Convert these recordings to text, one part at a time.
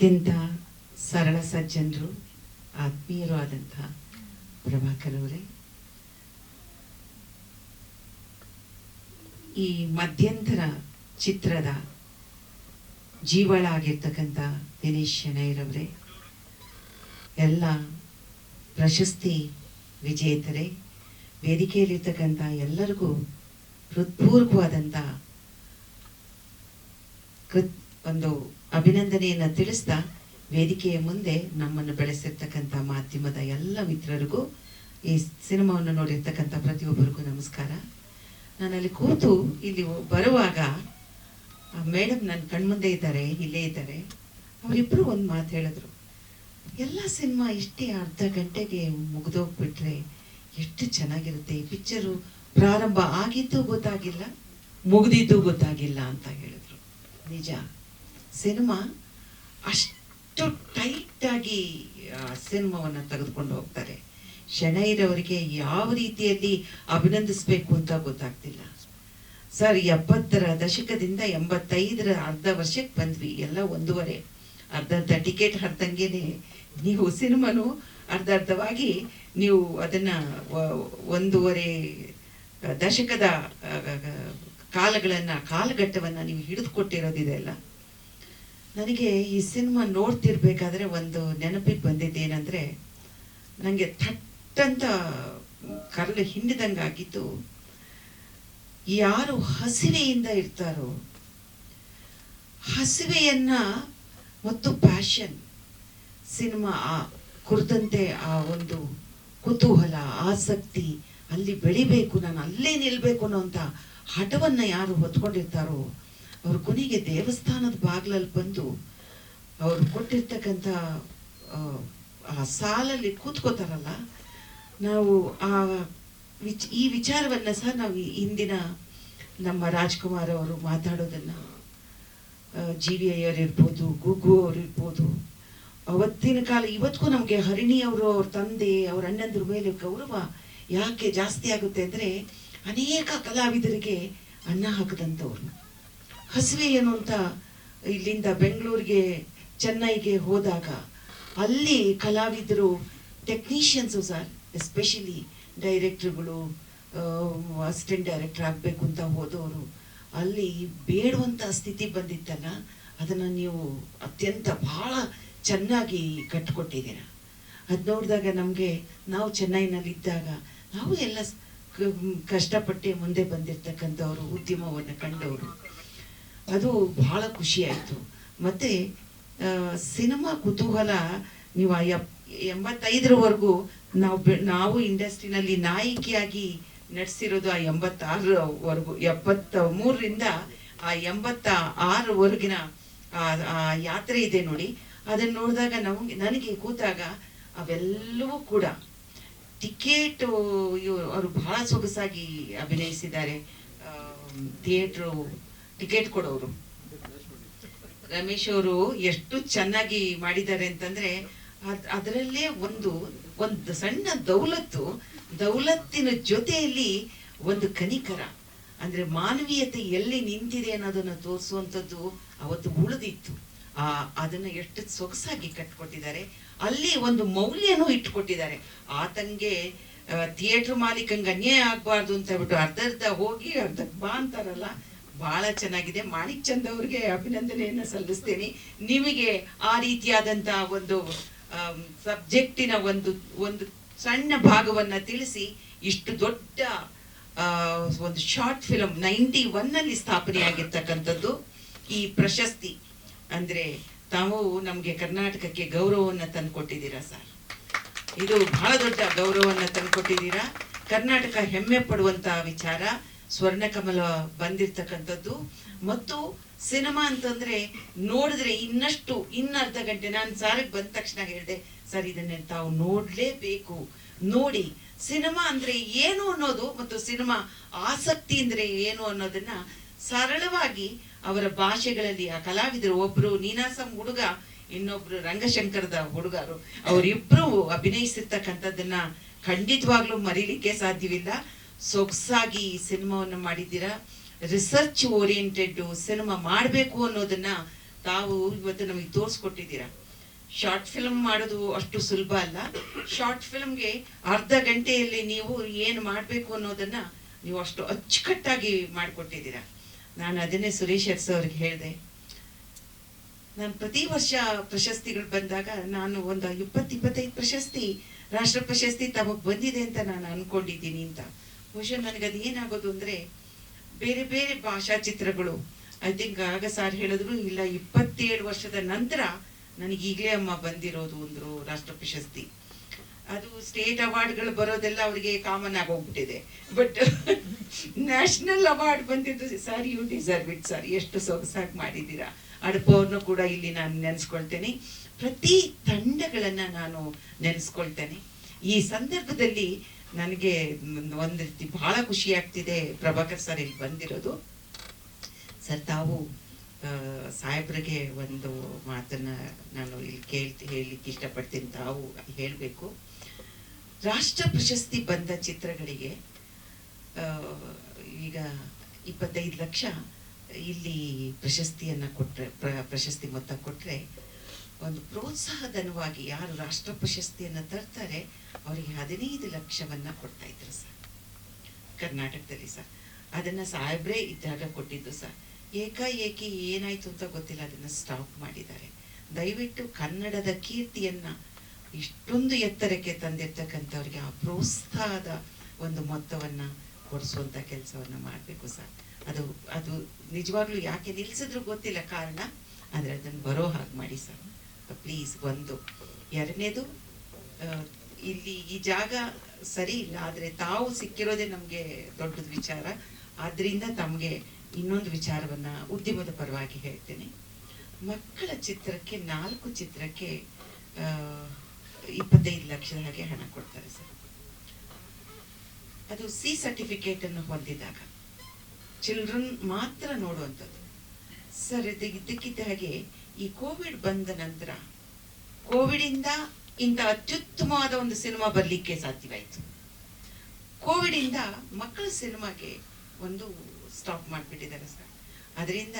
ಅತ್ಯಂತ ಸರಳ ಸಜ್ಜನರು, ಆತ್ಮೀಯರು ಆದಂಥ ಪ್ರಭಾಕರ್ ಅವರೇ. ಈ ಮಧ್ಯಂತರ ಚಿತ್ರದ ಜೀವಳ ಆಗಿರ್ತಕ್ಕಂಥ ದಿನೇಶ್ ಶೆಣೈರವರೇ ಎಲ್ಲ ಪ್ರಶಸ್ತಿ ವಿಜೇತರೇ, ವೇದಿಕೆಯಲ್ಲಿರ್ತಕ್ಕಂಥ ಎಲ್ಲರಿಗೂ ಹೃತ್ಪೂರ್ವಕವಾದಂಥ ಕೃತ್ ಒಂದು ಅಭಿನಂದನೆಯನ್ನ ತಿಳಿಸ್ತಾ ವೇದಿಕೆಯ ಮುಂದೆ ನಮ್ಮನ್ನು ಬೆಳೆಸಿರ್ತಕ್ಕಂಥ ಮಾಧ್ಯಮದ ಎಲ್ಲ ಮಿತ್ರರಿಗೂ ಈ ಸಿನಿಮಾವನ್ನು ನೋಡಿರ್ತಕ್ಕಂಥ ಪ್ರತಿಯೊಬ್ಬರಿಗೂ ನಮಸ್ಕಾರ. ನಾನು ಅಲ್ಲಿ ಕೂತು ಇಲ್ಲಿ ಬರುವಾಗ ಮೇಡಮ್ ನನ್ನ ಕಣ್ಮುಂದೆ ಇದ್ದಾರೆ, ಇಲ್ಲೇ ಇದ್ದಾರೆ. ಅವರಿಬ್ಬರು ಒಂದು ಮಾತು ಹೇಳಿದ್ರು. ಎಲ್ಲ ಸಿನಿಮಾ ಇಷ್ಟೇ ಅರ್ಧ ಗಂಟೆಗೆ ಮುಗಿದೋಗ್ಬಿಟ್ರೆ ಎಷ್ಟು ಚೆನ್ನಾಗಿರುತ್ತೆ? ಈ ಪಿಕ್ಚರು ಪ್ರಾರಂಭ ಆಗಿದ್ದು ಗೊತ್ತಾಗಿಲ್ಲ, ಮುಗಿದಿದ್ದು ಗೊತ್ತಾಗಿಲ್ಲ ಅಂತ ಹೇಳಿದ್ರು. ನಿಜ. ಸಿನಿಮಾ ಅಷ್ಟು ಟೈಟ್ ಆಗಿ ಸಿನಿಮಾವನ್ನ ತೆಗೆದುಕೊಂಡು ಹೋಗ್ತಾರೆ. ಶನೈರವರಿಗೆ ಯಾವ ರೀತಿಯಲ್ಲಿ ಅಭಿನಂದಿಸಬೇಕು ಅಂತ ಗೊತ್ತಾಗ್ತಿಲ್ಲ. ಸರ್, ಎಪ್ಪತ್ತರ ದಶಕದಿಂದ ಎಂಬತ್ತೈದರ ಅರ್ಧ ವರ್ಷಕ್ಕೆ ಬಂದ್ವಿ, ಎಲ್ಲ ಒಂದೂವರೆ. ಅರ್ಧ ಅರ್ಧ ಟಿಕೆಟ್ ಹರ್ದಂಗೆನೆ ನೀವು ಸಿನಿಮಾನು ಅರ್ಧ ಅರ್ಧವಾಗಿ ನೀವು ಅದನ್ನ ಒಂದೂವರೆ ದಶಕದ ಕಾಲಗಳನ್ನು, ಕಾಲಘಟ್ಟವನ್ನು ನೀವು ಹಿಡಿದುಕೊಟ್ಟಿರೋದಿದೆಯಲ್ಲ ನನಗೆ ಈ ಸಿನಿಮಾ ನೋಡ್ತಿರ್ಬೇಕಾದ್ರೆ ಒಂದು ನೆನಪಿಗೆ ಬಂದಿದ್ದೇನೆಂದ್ರೆ ನನಗೆ ಥಟ್ಟಂತ ಹಿಂಡಿದಂಗೆ ಹಿಂಡಿದಂಗಾಗಿದ್ದು ಯಾರು ಹಸಿವೆಯಿಂದ ಇರ್ತಾರೋ, ಹಸಿವೆಯನ್ನ ಮತ್ತು ಪ್ಯಾಷನ್, ಸಿನಿಮಾ ಆ ಕುರಿತಂತೆ ಆ ಒಂದು ಕುತೂಹಲ, ಆಸಕ್ತಿ ಅಲ್ಲಿ ಬೆಳಿಬೇಕು, ನಾನು ಅಲ್ಲೇ ನಿಲ್ಬೇಕು ಅನ್ನೋ ಹಠವನ್ನು ಯಾರು ಹೊತ್ಕೊಂಡಿರ್ತಾರೋ ಅವ್ರ ಕೊನೆಗೆ ದೇವಸ್ಥಾನದ ಬಾಗ್ಲಲ್ಲಿ ಬಂದು ಅವ್ರು ಕೊಟ್ಟಿರ್ತಕ್ಕಂಥ ಆ, ಸಾಲಲ್ಲಿ ಕೂತ್ಕೋತಾರಲ್ಲ ನಾವು ಆ ವಿಚ್ ಈ ವಿಚಾರವನ್ನ ಸಹ ನಾವು ಇಂದಿನ ನಮ್ಮ ರಾಜ್ಕುಮಾರ್ ಅವರು ಮಾತಾಡೋದನ್ನ ಜಿ ವಿ ಅಯ್ಯರ್ ಇರ್ಬೋದು ಗುಗ್ಗು ಅವರಿರ್ಬೋದು ಅವತ್ತಿನ ಕಾಲ ಇವತ್ತಿಗೂ ನಮಗೆ ಹರಿಣಿ ಅವರು ಅವ್ರ ತಂದೆ ಅವ್ರ ಅಣ್ಣಂದ್ರ ಮೇಲೆ ಗೌರವ ಯಾಕೆ ಜಾಸ್ತಿ ಆಗುತ್ತೆ ಅಂದ್ರೆ ಅನೇಕ ಕಲಾವಿದರಿಗೆ ಅನ್ನ ಹಾಕದಂಥವ್ರು ಹಸಿವೆ ಏನು ಅಂತ ಇಲ್ಲಿಂದ ಬೆಂಗಳೂರಿಗೆ, ಚೆನ್ನೈಗೆ ಹೋದಾಗ ಅಲ್ಲಿ ಕಲಾವಿದರು ಟೆಕ್ನಿಷಿಯನ್ಸು ಸರ್ ಎಸ್ಪೆಷಲಿ ಡೈರೆಕ್ಟ್ರ್ಗಳು ಅಸಿಸ್ಟೆಂಟ್ ಡೈರೆಕ್ಟರ್ ಆಗಬೇಕು ಅಂತ ಹೋದವರು. ಅಲ್ಲಿ ಬೇಡುವಂಥ ಸ್ಥಿತಿ ಬಂದಿತ್ತಲ್ಲ, ಅದನ್ನು ನೀವು ಅತ್ಯಂತ ಭಾಳ ಚೆನ್ನಾಗಿ ಕಟ್ಕೊಟ್ಟಿದ್ದೀರ. ಅದು ನೋಡಿದಾಗ ನಮಗೆ, ನಾವು ಚೆನ್ನೈನಲ್ಲಿ ಇದ್ದಾಗ ನಾವು ಎಲ್ಲ ಕಷ್ಟಪಟ್ಟೆ ಮುಂದೆ ಬಂದಿರ್ತಕ್ಕಂಥವ್ರು, ಉದ್ಯಮವನ್ನು ಕಂಡವರು. ಅದು ಬಹಳ ಖುಷಿಯಾಯಿತು. ಮತ್ತು ಸಿನಿಮಾ ಕುತೂಹಲ ನೀವು ಎಪ್, ಎಂಬತ್ತೈದರವರೆಗೂ ನಾವು ನಾವು ಇಂಡಸ್ಟ್ರಿನಲ್ಲಿ ನಾಯಕಿಯಾಗಿ ನಡೆಸಿರೋದು ಆ ಎಂಬತ್ತಾರವರೆಗೂ ಎಪ್ಪತ್ತ ಮೂರರಿಂದ ಆ ಎಂಬತ್ತ ಆರವರೆಗಿನ ಆ ಯಾತ್ರೆ ಇದೆ ನೋಡಿ. ಅದನ್ನು ನೋಡಿದಾಗ ನಮಗೆ, ನನಗೆ ಕೂತಾಗ ಅವೆಲ್ಲವೂ ಕೂಡ ಟಿಕೆಟ್ ಅವರು ಬಹಳ ಸೊಗಸಾಗಿ ಅಭಿನಯಿಸಿದ್ದಾರೆ. ಥಿಯೇಟ್ರು ಟಿಕೆಟ್ ಕೊಡೋರು. ರಮೇಶ್ ಅವರು ಎಷ್ಟು ಚೆನ್ನಾಗಿ ಮಾಡಿದ್ದಾರೆ ಅಂತಂದ್ರೆ ಅದ್- ಅದರಲ್ಲೇ ಒಂದು ಒಂದು ಸಣ್ಣ ದೌಲತ್ತು, ದೌಲತ್ತಿನ ಜೊತೆಯಲ್ಲಿ ಒಂದು ಕನಿಕರ. ಅಂದ್ರೆ ಮಾನವೀಯತೆ ಎಲ್ಲಿ ನಿಂತಿದೆ ಅನ್ನೋದನ್ನ ತೋರಿಸುವಂಥದ್ದು ಅವತ್ತು ಉಳಿದಿತ್ತು. ಆ, ಅದನ್ನ ಎಷ್ಟು ಸೊಗಸಾಗಿ ಕಟ್ಕೊಟ್ಟಿದ್ದಾರೆ. ಅಲ್ಲಿ ಒಂದು ಮೌಲ್ಯನೂ ಇಟ್ಕೊಟ್ಟಿದ್ದಾರೆ. ಆತಂಗೆ ಥಿಯೇಟರ್ ಮಾಲೀಕಂಗೆ ಅನ್ಯಾಯ ಆಗ್ಬಾರ್ದು ಅಂತ ಹೇಳ್ಬಿಟ್ಟು ಅರ್ಧ ಅರ್ಧ ಹೋಗಿ ಅರ್ಧ ಬಾ ಅಂತಾರಲ್ಲ ಬಹಳ ಚೆನ್ನಾಗಿದೆ. ಮಾಣಿಕ್ ಚಂದ್ ಅವ್ರಿಗೆ ಅಭಿನಂದನೆಯನ್ನ ಸಲ್ಲಿಸ್ತೇನೆ. ನಿಮಗೆ ಆ ರೀತಿಯಾದಂತ ಒಂದು ಸಬ್ಜೆಕ್ಟಿನ ಒಂದು ಒಂದು ಸಣ್ಣ ಭಾಗವನ್ನ ತಿಳಿಸಿ, ಇಷ್ಟು ದೊಡ್ಡ ಒಂದು ಶಾರ್ಟ್ ಫಿಲಂ ನೈಂಟಿ ಒನ್ ಅಲ್ಲಿ ಸ್ಥಾಪನೆಯಾಗಿರ್ತಕ್ಕಂಥದ್ದು. ಈ ಪ್ರಶಸ್ತಿ ಅಂದ್ರೆ ತಾವು ನಮ್ಗೆ ಕರ್ನಾಟಕಕ್ಕೆ ಗೌರವವನ್ನ ತಂದ್ಕೊಟ್ಟಿದ್ದೀರಾ ಸರ್? ಇದು ಬಹಳ ದೊಡ್ಡ ಗೌರವವನ್ನ ತಂದ್ಕೊಟ್ಟಿದ್ದೀರಾ? ಕರ್ನಾಟಕ ಹೆಮ್ಮೆ ಪಡುವಂತಹ ವಿಚಾರ. ಸ್ವರ್ಣ ಕಮಲ ಬಂದಿರ್ತಕ್ಕಂಥದ್ದು. ಮತ್ತು ಸಿನಿಮಾ ಅಂತಂದ್ರೆ ನೋಡಿದ್ರೆ ಇನ್ನಷ್ಟು, ಇನ್ನ ಅರ್ಧ ಗಂಟೆ ನಾನು ಸಾರಿಗೆ ಬಂದ ತಕ್ಷಣ ಹೇಳಿದೆ, ಸರ್, ಇದನ್ನೇ ತಾವು ನೋಡ್ಲೇಬೇಕು. ನೋಡಿ, ಸಿನಿಮಾ ಅಂದ್ರೆ ಏನು ಅನ್ನೋದು ಮತ್ತು ಸಿನಿಮಾ ಆಸಕ್ತಿ ಅಂದ್ರೆ ಏನು ಅನ್ನೋದನ್ನ ಸರಳವಾಗಿ ಅವರ ಭಾಷೆಗಳಲ್ಲಿ ಆ ಕಲಾವಿದರು, ಒಬ್ರು ನೀನಾಸಂ ಹುಡುಗ, ಇನ್ನೊಬ್ರು ರಂಗಶಂಕರದ ಹುಡುಗರು, ಅವರಿಬ್ರು ಅಭಿನಯಿಸಿರ್ತಕ್ಕಂಥದ್ದನ್ನ ಖಂಡಿತವಾಗ್ಲೂ ಮರೀಲಿಕ್ಕೆ ಸಾಧ್ಯವಿಲ್ಲ. ಸೊಗಸಾಗಿ ಈ ಸಿನಿಮಾವನ್ನು ಮಾಡಿದ್ದೀರಾ? ರಿಸರ್ಚ್ ಓರಿಯೆಂಟೆಡ್ ಸಿನಿಮಾ ಮಾಡಬೇಕು ಅನ್ನೋದನ್ನ ತಾವು ಇವತ್ತು ನಮಗೆ ತೋರಿಸ್ಕೊಟ್ಟಿದ್ದೀರಾ. ಶಾರ್ಟ್ ಫಿಲ್ಮ್ ಮಾಡೋದು ಅಷ್ಟು ಸುಲಭ ಅಲ್ಲ. ಶಾರ್ಟ್ ಫಿಲ್ಮ್ಗೆ ಅರ್ಧ ಗಂಟೆಯಲ್ಲಿ ನೀವು ಏನು ಮಾಡಬೇಕು ಅನ್ನೋದನ್ನ ನೀವು ಅಷ್ಟು ಅಚ್ಚುಕಟ್ಟಾಗಿ ಮಾಡಿಕೊಟ್ಟಿದ್ದೀರಾ. ನಾನು ಅದನ್ನೇ ಸುರೇಶ್ ಅರ್ಸ್ ಅವ್ರಿಗೆ ಹೇಳಿದೆ. ನಾನು ಪ್ರತಿ ವರ್ಷ ಪ್ರಶಸ್ತಿಗಳು ಬಂದಾಗ ನಾನು ಒಂದು ಇಪ್ಪತ್ತು, ಇಪ್ಪತ್ತೈದು ಪ್ರಶಸ್ತಿ, ರಾಷ್ಟ್ರ ಪ್ರಶಸ್ತಿ ತಮಗೆ ಬಂದಿದೆ ಅಂತ ನಾನು ಅನ್ಕೊಂಡಿದ್ದೀನಿ ಅಂತ. ಬಹುಶಃ ನನಗೆ ಅದು ಏನಾಗೋದು ಅಂದ್ರೆ ಬೇರೆ ಬೇರೆ ಭಾಷಾ ಚಿತ್ರಗಳು. ಐ ಥಿಂಕ್ ಆಗ ಸಾರ್ ಹೇಳಿದ್ರು, ಇಲ್ಲ, ಇಪ್ಪತ್ತೇಳು ವರ್ಷದ ನಂತರ ನನಗೆ ಈಗಲೇ ಅಮ್ಮ ಬಂದಿರೋದು ಅಂದ್ರು ರಾಷ್ಟ್ರ ಪ್ರಶಸ್ತಿ ಅದು ಸ್ಟೇಟ್ ಅವಾರ್ಡ್ಗಳು ಬರೋದೆಲ್ಲ ಅವರಿಗೆ ಕಾಮನ್ ಆಗಿ ಹೋಗ್ಬಿಟ್ಟಿದೆ. ಬಟ್ ನ್ಯಾಷನಲ್ ಅವಾರ್ಡ್ ಬಂದಿದ್ದು sir you deserve it sir ಎಷ್ಟು ಸೊಗಸಾಗಿ ಮಾಡಿದ್ದೀರಾ? ಅಡಪವ್ರನ್ನು ಕೂಡ ಇಲ್ಲಿ ನಾನು ನೆನೆಸ್ಕೊಳ್ತೇನೆ. ಪ್ರತಿ ತಂಡಗಳನ್ನ ನಾನು ನೆನೆಸ್ಕೊಳ್ತೇನೆ. ಈ ಸಂದರ್ಭದಲ್ಲಿ ನನಗೆ ಒಂದು ರೀತಿ ಬಹಳ ಖುಷಿ ಆಗ್ತಿದೆ ಪ್ರಭಾಕರ್ ಸರ್ ಇಲ್ಲಿ ಬಂದಿರೋದು. ಸರ್, ತಾವು ಸಾಹೇಬ್ರಿಗೆ ಒಂದು ಮಾತನ್ನ ನಾನು ಇಲ್ಲಿ ಕೇಳ್ತಿ, ಹೇಳಲಿಕ್ಕೆ ಇಷ್ಟಪಡ್ತೀನಿ, ತಾವು ಹೇಳಬೇಕು. ರಾಷ್ಟ್ರ ಪ್ರಶಸ್ತಿ ಬಂದ ಚಿತ್ರಗಳಿಗೆ ಈಗ ಇಪ್ಪತ್ತೈದು ಲಕ್ಷ ಇಲ್ಲಿ ಪ್ರಶಸ್ತಿಯನ್ನ ಕೊಟ್ಟರೆ ಪ್ರ- ಪ್ರಶಸ್ತಿ ಮೊತ್ತ ಕೊಟ್ರೆ ಒಂದು ಪ್ರೋತ್ಸಾಹಧನವಾಗಿ ಯಾರು ರಾಷ್ಟ್ರ ಪ್ರಶಸ್ತಿಯನ್ನು ತರ್ತಾರೆ, ಅವರಿಗೆ ಹದಿನೈದು ಲಕ್ಷವನ್ನ ಕೊಡ್ತಾ ಇದ್ರು ಸರ್. ಕರ್ನಾಟಕದಲ್ಲಿ ಸರ್. ಅದನ್ನ ಸಾಹೇಬ್ರೇ ಇದ್ದಾಗ ಕೊಟ್ಟಿದ್ದು ಸರ್. ಏಕಾಏಕಿ ಏನಾಯ್ತು ಅಂತ ಗೊತ್ತಿಲ್ಲ, ಅದನ್ನ ಸ್ಟಾಪ್ ಮಾಡಿದ್ದಾರೆ. ದಯವಿಟ್ಟು ಕನ್ನಡದ ಕೀರ್ತಿಯನ್ನ ಇಷ್ಟೊಂದು ಎತ್ತರಕ್ಕೆ ತಂದಿರ್ತಕ್ಕಂಥವ್ರಿಗೆ ಆ ಪ್ರೋತ್ಸಾಹದ ಒಂದು ಮೊತ್ತವನ್ನ ಕೊಡಿಸುವಂತ ಕೆಲಸವನ್ನ ಮಾಡಬೇಕು ಸರ್. ಅದು ಅದು ನಿಜವಾಗ್ಲೂ ಯಾಕೆ ನಿಲ್ಸಿದ್ರು ಗೊತ್ತಿಲ್ಲ ಕಾರಣ, ಆದ್ರೆ ಅದನ್ನ ಬರೋ ಹಾಗೆ ಮಾಡಿ ಸರ್. ಪ್ಲೀಸ್ ಒಂದು ಎರಡನೇದು ಇಲ್ಲಿ ಈ ಜಾಗ ಸರಿ ಇಲ್ಲ, ಆದ್ರೆ ತಾವು ಸಿಕ್ಕಿರೋದೇ ನಮ್ಗೆ ದೊಡ್ಡದ ವಿಚಾರ. ಆದ್ರಿಂದ ತಮಗೆ ಇನ್ನೊಂದು ವಿಚಾರವನ್ನ ಉದ್ಯಮದ ಪರವಾಗಿ ಹೇಳ್ತೇನೆ. ಮಕ್ಕಳ ಚಿತ್ರಕ್ಕೆ, ನಾಲ್ಕು ಚಿತ್ರಕ್ಕೆ ಇಪ್ಪತ್ತೈದು ಲಕ್ಷದ ಹಾಗೆ ಹಣ ಕೊಡ್ತಾರೆ ಸರ್. ಅದು ಸಿ ಸರ್ಟಿಫಿಕೇಟ್ ಅನ್ನು ಹೊಂದಿದಾಗ ಚಿಲ್ಡ್ರನ್ ಮಾತ್ರ ನೋಡುವಂಥದ್ದು. ಸರ್ ಇದಕ್ಕಿದ್ದ ಹಾಗೆ ಈ ಕೋವಿಡ್ ಬಂದ ನಂತರ ಕೋವಿಡ್ ಇಂದ ಇಂಥ ಅತ್ಯುತ್ತಮವಾದ ಒಂದು ಸಿನಿಮಾ ಬರ್ಲಿಕ್ಕೆ ಸಾಧ್ಯವಾಯಿತು. ಕೋವಿಡ್ ಇಂದ ಮಕ್ಕಳ ಸಿನಿಮಾಗೆ ಒಂದು ಸ್ಟಾಪ್ ಮಾಡಿಬಿಟ್ಟಿದ್ದಾರೆ ಸರ್. ಅದರಿಂದ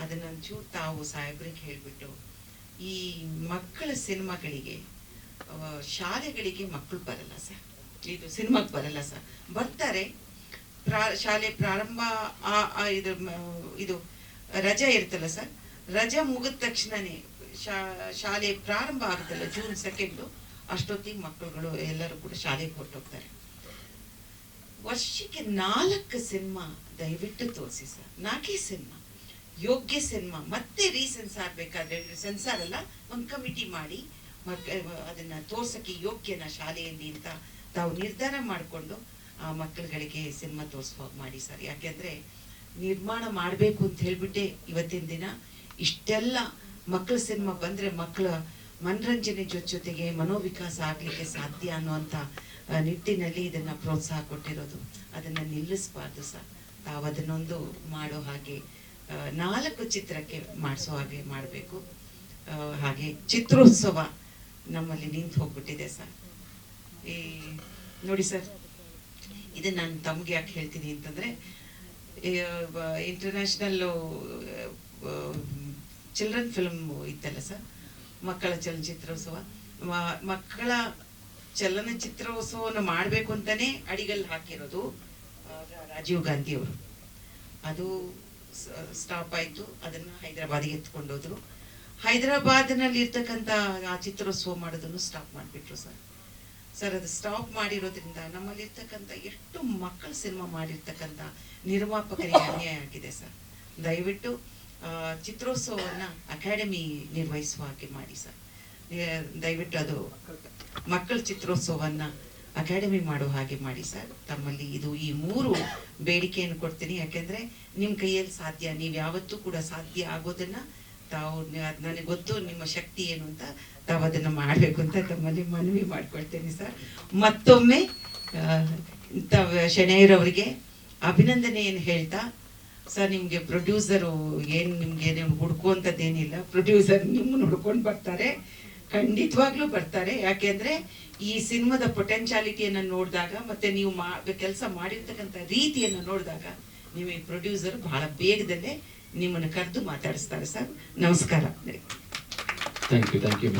ಅದನ್ನ ಚೂ ತಾವು ಸಾಹೇಬ್ರಿಗೆ ಹೇಳ್ಬಿಟ್ಟು ಈ ಮಕ್ಕಳ ಸಿನಿಮಾಗಳಿಗೆ ಶಾಲೆಗಳಿಗೆ ಮಕ್ಕಳು ಬರಲ್ಲ ಸರ್. ಇದು ಸಿನಿಮಾಗೆ ಬರಲ್ಲ ಸರ್. ಬರ್ತಾರೆ. ಪ್ರಾ ಶಾಲೆ ಪ್ರಾರಂಭ ಆ ಇದು ಇದು ರಜೆ ಇರ್ತಲ್ಲ ಸರ್? ರಜಾ ಮುಗಿದ ತಕ್ಷಣನೇ ಶಾಲೆ ಪ್ರಾರಂಭ ಆಗುತ್ತಲ್ಲ ಜೂನ್ ಸೆಕೆಂಡು ಅಷ್ಟೊತ್ತಿಗೆ ಮಕ್ಕಳುಗಳು ಎಲ್ಲರೂ ಕೂಡ ಶಾಲೆಗೆ ಹೊರಟೋಗ್ತಾರೆ. ವರ್ಷಕ್ಕೆ ನಾಲ್ಕು ಸಿನಿಮಾ ದಯವಿಟ್ಟು ತೋರಿಸಿ ಸರ್. ನಾಲ್ಕೇ ಸಿನಿಮಾ. ಯೋಗ್ಯ ಸಿನಿಮಾ. ಮತ್ತೆ ರೀಸೆನ್ಸ್ ಬೇಕಾದ್ರೆ ಸೆನ್ಸಾರ್ ಅಲ್ಲ, ಒಂದು ಕಮಿಟಿ ಮಾಡಿ ಅದನ್ನ ತೋರ್ಸಕ್ಕೆ ಯೋಗ್ಯನ ಶಾಲೆಯಲ್ಲಿ ಅಂತ ತಾವು ನಿರ್ಧಾರ ಮಾಡಿಕೊಂಡು ಆ ಮಕ್ಕಳುಗಳಿಗೆ ಸಿನಿಮಾ ತೋರಿಸುವಾಗ ಮಾಡಿ ಸರ್. ಯಾಕೆಂದ್ರೆ ನಿರ್ಮಾಣ ಮಾಡಬೇಕು ಅಂತ ಹೇಳ್ಬಿಟ್ಟೆ ಇವತ್ತಿನ ದಿನ. ಇಷ್ಟೆಲ್ಲ ಮಕ್ಕಳ ಸಿನಿಮಾ ಬಂದ್ರೆ ಮಕ್ಕಳ ಮನರಂಜನೆ ಜೊತೆ ಜೊತೆಗೆ ಮನೋವಿಕಾಸ ಆಗಲಿಕ್ಕೆ ಸಾಧ್ಯ ಅನ್ನುವಂಥ ನಿಟ್ಟಿನಲ್ಲಿ ಇದನ್ನ ಪ್ರೋತ್ಸಾಹ ಕೊಟ್ಟಿರೋದು. ಅದನ್ನ ನಿಲ್ಲಿಸಬಾರ್ದು ಸರ್. ತಾವು ಅದನ್ನೊಂದು ಮಾಡೋ ಹಾಗೆ ನಾಲ್ಕು ಚಿತ್ರಕ್ಕೆ ಮಾಡಿಸೋ ಹಾಗೆ ಮಾಡಬೇಕು. ಹಾಗೆ ಚಿತ್ರೋತ್ಸವ ನಮ್ಮಲ್ಲಿ ನಿಂತು ಹೋಗ್ಬಿಟ್ಟಿದೆ ಸರ್. ಈ, ನೋಡಿ ಸರ್ ಇದು ನಾನು ತಮ್ಗೆ ಯಾಕೆ ಹೇಳ್ತೀನಿ ಅಂತಂದ್ರೆ ಇಂಟರ್ನ್ಯಾಷನಲ್ ಚಿಲ್ಡ್ರನ್ ಫಿಲ್ಮ್ ಇತ್ತಲ್ಲ ಸರ್ ಮಕ್ಕಳ ಚಲನಚಿತ್ರೋತ್ಸವ. ಮಕ್ಕಳ ಚಲನಚಿತ್ರೋತ್ಸವವನ್ನು ಮಾಡಬೇಕು ಅಂತಾನೆ ಅಡಿಗಲ್ಲಿ ಹಾಕಿರೋದು ರಾಜೀವ್ ಗಾಂಧಿ ಅವರು. ಅದು ಸ್ಟಾಪ್ ಆಯಿತು. ಅದನ್ನು ಹೈದರಾಬಾದಿಗೆ ಎತ್ಕೊಂಡೋದ್ರು ಹೈದರಾಬಾದ್ನಲ್ಲಿ ಇರ್ತಕ್ಕಂಥ ಆ ಚಿತ್ರೋತ್ಸವ ಮಾಡೋದನ್ನು ಸ್ಟಾಪ್ ಮಾಡಿಬಿಟ್ರು ಸರ್ ಸರ್ ಅದು ಸ್ಟಾಪ್ ಮಾಡಿರೋದ್ರಿಂದ ನಮ್ಮಲ್ಲಿ ಇರ್ತಕ್ಕಂಥ ಎಷ್ಟು ಮಕ್ಕಳ ಸಿನಿಮಾ ಮಾಡಿರ್ತಕ್ಕಂಥ ನಿರ್ಮಾಪಕರಿಗೆ ಅನ್ಯಾಯ ಆಗಿದೆ ಸರ್. ದಯವಿಟ್ಟು ಚಿತ್ರೋತ್ಸವವನ್ನ ಅಕಾಡೆಮಿ ನಿರ್ವಹಿಸುವ ಹಾಗೆ ಮಾಡಿ ಸರ್. ದಯವಿಟ್ಟು ಅದು ಮಕ್ಕಳ ಚಿತ್ರೋತ್ಸವವನ್ನ ಅಕಾಡೆಮಿ ಮಾಡೋ ಹಾಗೆ ಮಾಡಿ ಸರ್. ತಮ್ಮಲ್ಲಿ ಇದು ಈ ಮೂರು ಬೇಡಿಕೆಯನ್ನು ಕೊಡ್ತೀನಿ. ಯಾಕೆಂದ್ರೆ ನಿಮ್ ಕೈಯಲ್ಲಿ ಸಾಧ್ಯ, ನೀವು ಯಾವತ್ತೂ ಕೂಡ ಸಾಧ್ಯ ಆಗೋದನ್ನ ತಾವು ನನಗೆ ಗೊತ್ತು ನಿಮ್ಮ ಶಕ್ತಿ ಏನು ಅಂತ ತಾವು ಅದನ್ನ ಮಾಡಬೇಕು ಅಂತ ತಮ್ಮಲ್ಲಿ ಮನವಿ ಮಾಡ್ಕೊಳ್ತೇನೆ ಸರ್. ಮತ್ತೊಮ್ಮೆ ಶೆಣೆಯರವರಿಗೆ ಅಭಿನಂದನೆ ಏನು ಹೇಳ್ತಾ, ಸರ್, ನಿಮಗೆ ಪ್ರೊಡ್ಯೂಸರು ನಿಮಗೆ ನಿಮ್ಗೆ ಏನು ಹುಡ್ಕುವಂಥದ್ದೇನಿಲ್ಲ, ಪ್ರೊಡ್ಯೂಸರ್ ನಿಮ್ಮನ್ನು ಹುಡ್ಕೊಂಡು ಬರ್ತಾರೆ, ಖಂಡಿತವಾಗ್ಲೂ ಬರ್ತಾರೆ. ಯಾಕೆಂದ್ರೆ ಈ ಸಿನಿಮಾದ ಪೊಟೆನ್ಶಾಲಿಟಿಯನ್ನು ನೋಡಿದಾಗ ಮತ್ತೆ ನೀವು ಮಾ, ಕೆಲಸ ಮಾಡಿರ್ತಕ್ಕಂಥ ರೀತಿಯನ್ನು ನೋಡಿದಾಗ ನಿಮಗೆ ಪ್ರೊಡ್ಯೂಸರ್ ಬಹಳ ಬೇಗದಲ್ಲೇ ನಿಮ್ಮನ್ನು ಕರೆದು ಮಾತಾಡಿಸ್ತಾರೆ, ಸರ್. ನಮಸ್ಕಾರ. Thank you thank you